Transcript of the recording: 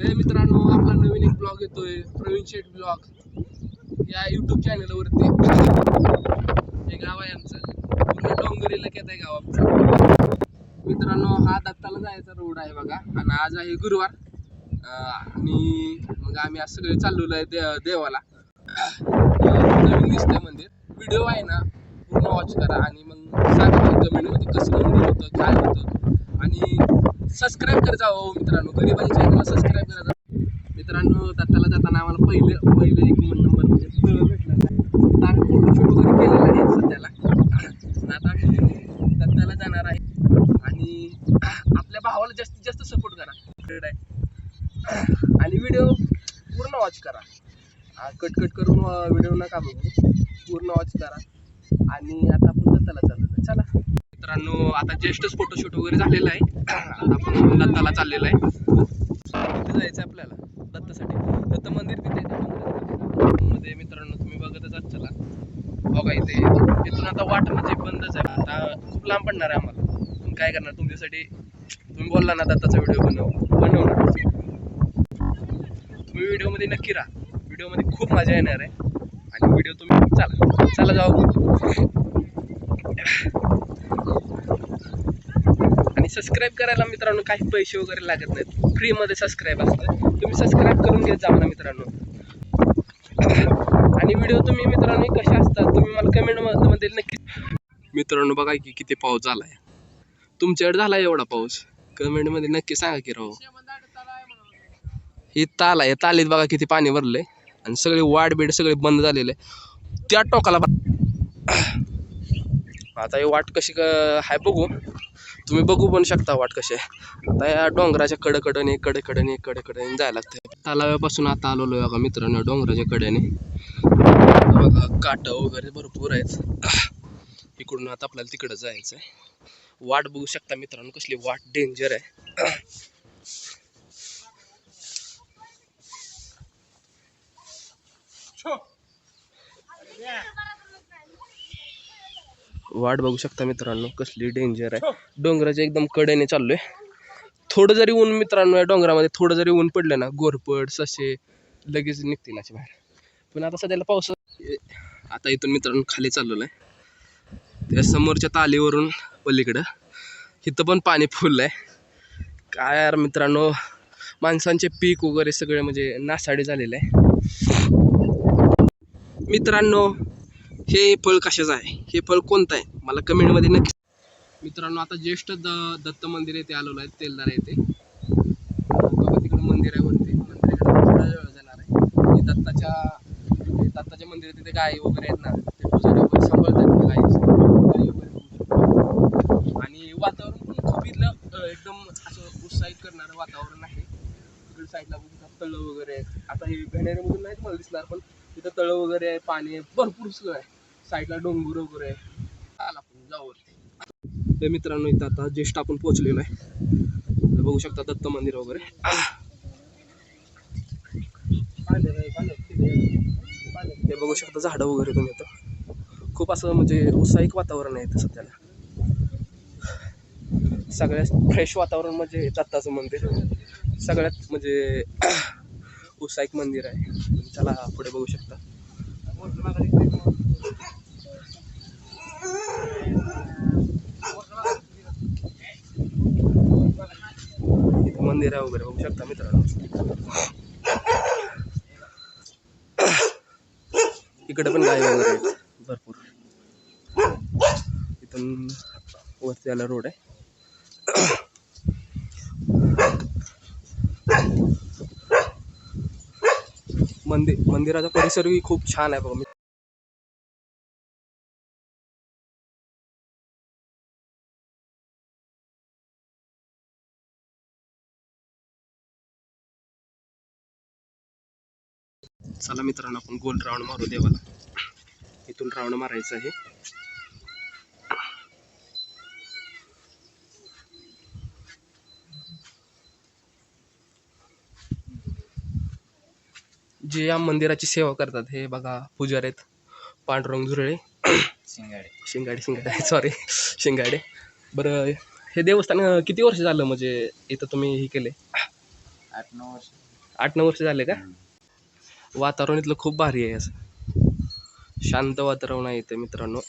हे मित्रांनो आपला नवीन एक ब्लॉग येतोय प्रवीण शेठ ब्लॉग या युट्यूब चॅनलवरती हे गाव आहे आमचं. पूर्ण डोंगरीला येत आहे गाव आमचं. मित्रांनो हा दत्ताला जायचा रोड आहे बघा. आणि आज आहे गुरुवार. आणि मग आम्ही आज सगळे चाललेलो आहे दे देवाला. नवीन दिसतंय मंदिर. व्हिडिओ आहे ना पूर्ण वॉच करा. आणि मग सांगा कमेंटमध्ये कसं मंदिर होतं काय होतं. आणि सबस्क्राईब करा जावं हो मित्रांनो. गरीबाच्या चॅनलला सबस्क्राईब करा मित्रांनो दत्ताला जाताना आम्हाला पहिलं पहिलं एक नंबर म्हणजे तळ भेटला. नाही आम्ही फोटोशूट वगैरे केलेला आहे सध्याला. आता दत्ताला जाणार आहे. आणि आपल्या भावाला जास्तीत जास्त सपोर्ट करा. आहे. आणि व्हिडिओ पूर्ण वॉच करा. कट कट करून व्हिडिओ नका बघू. पूर्ण वॉच करा. आणि आता आपण दत्ताला चालू चला. मित्रांनो आता ज्येष्ठच फोटोशूट वगैरे झालेलं आहे. आता आपण दत्ताला चाललेलं आहे. तिथे जायचं आहे आपल्याला दत्तासाठी. दत्त मंदिर तिथे मध्ये मित्रांनो तुम्ही बघतच आहात चला. बघा इथे. इथून आता वाट म्हणजे बंदच आहे. आता खूप लांब पडणार आहे आम्हाला. पण काय करणार? तुमच्यासाठी तुम्ही बोलला ना दत्ताचा व्हिडिओ बनव बनवणार. तुम्ही व्हिडिओमध्ये नक्की राहा. व्हिडिओमध्ये खूप मजा येणार आहे. आणि व्हिडिओ तुम्ही चला. चला जाऊ. आणि सबस्क्राईब करायला मित्रांनो काही पैसे वगैरे लागत नाहीत. फ्रीमध्ये सबस्क्राईब असतं. तुम्ही सबस्क्राईब करून घेत जा ना मित्रांनो. आणि व्हिडिओ तुम्ही मित्रांनो कसे असतात तुम्ही मला कमेंटमध्ये नक्की मित्रांनो बघा की किती पाऊस झालाय. तुमच्याकडे झाला एवढा पाऊस? कमेंटमध्ये नक्की सांगा की राहू ही ताल आहे तालीत बघा किती पाणी भरलंय. आणि सगळे वाट बीड सगळे बंद झालेले त्या टोकाला आता ही वाट कशी क हाय बघू. तुम्ही बघू पण शकता वाट कशी आहे. आता या डोंगराच्या कडकडने कडेकडने कडेकडने जायला लागते तलाव्यापासून आता आलेलो आहे बघा मित्रांनो डोंगराच्या कड्याने. बघा काट वगैरे भरपूर आहेत. इकडून आता आपल्याला तिकडं जायचं आहे वाट बघू शकता मित्रांनो कसली वाट डेंजर आहे. वाट बघू शकता मित्रांनो कसली डेंजर आहे. डोंगराच्या एकदम कडेने चाललोय. थोडं जरी ऊन मित्रांनो या डोंगरामध्ये थोडं जरी ऊन पडलं ना गोरपड ससे लगेच निघतील असे बाहेर. पण आता सध्याला पाऊस आता इथून मित्रांनो खाली चाललेलं आहे त्या समोरच्या तालीवरून पलीकडं इथं पण पाणी फुललं आहे काय यार मित्रांनो माणसांचे पीक वगैरे सगळे म्हणजे नासाडी झालेलं आहे. मित्रांनो हे फळ कशाचं आहे? हे फळ कोणतं आहे? मला कमेंटमध्ये नक्की मित्रांनो आता ज्येष्ठ द दत्त मंदिर येथे आलेलो आहे तेलदार येथे. तिकडे मंदिर आहे वरती. मंदिराकडे थोडा वेळ जाणार आहे. दत्ताच्या दत्ताच्या मंदिर तिथे गाय वगैरे आहेत ना ते पूजा वगैरे सांभाळतात गायी वगैरे आणि वातावरण पण खूप इथलं एकदम असं उत्साहित करणारं वातावरण आहे. तिकडे साईडला तळं वगैरे आहेत. आता हे घण्यामधून नाहीच मला दिसणार पण तिथं तळं वगैरे आहे पाणी आहे भरपूर सगळं आहे. साईडला डोंगर वगैरे आहे. आला आपण जाऊ वरती मित्रांनो इथं आता ज्येष्ठ आपण पोहोचलेलो आहे. बघू शकता दत्त मंदिर वगैरे. हे बघू शकता झाडं वगैरे तुम्ही इथं. खूप असं म्हणजे उत्साहिक वातावरण आहे इथं सध्याला. सगळ्यात फ्रेश वातावरण म्हणजे दत्ताचं मंदिर. सगळ्यात म्हणजे उत्साहिक मंदिर आहे. त्याला पुढे बघू शकता. इथं वगैरे बघू शकता मित्रांनो. इकडे पण गाय वगैरे भरपूर. इथून वरती आला रोड आहे. मंदिर मंदिराचा परिसरही खूप छान आहे बघा चला मित्रांनो आपण गोल राऊंड मारू देवाला. इथून राऊंड मारायचं आहे. जे या मंदिराची सेवा करतात हे बघा पुजारी आहेत. पांडुरंग झुरळे. शिंगाडे. शिंगाडे शिंगाडे. सॉरी शिंगाडे. बरं हे देवस्थान अं, किती वर्ष झालं म्हणजे इथं तुम्ही हे केले? आठ नऊ वर्ष. आठ नऊ वर्ष झाले का? वातावरण इथलं खूप भारी आहे. असं शांत वातावरण आहे इथं मित्रांनो.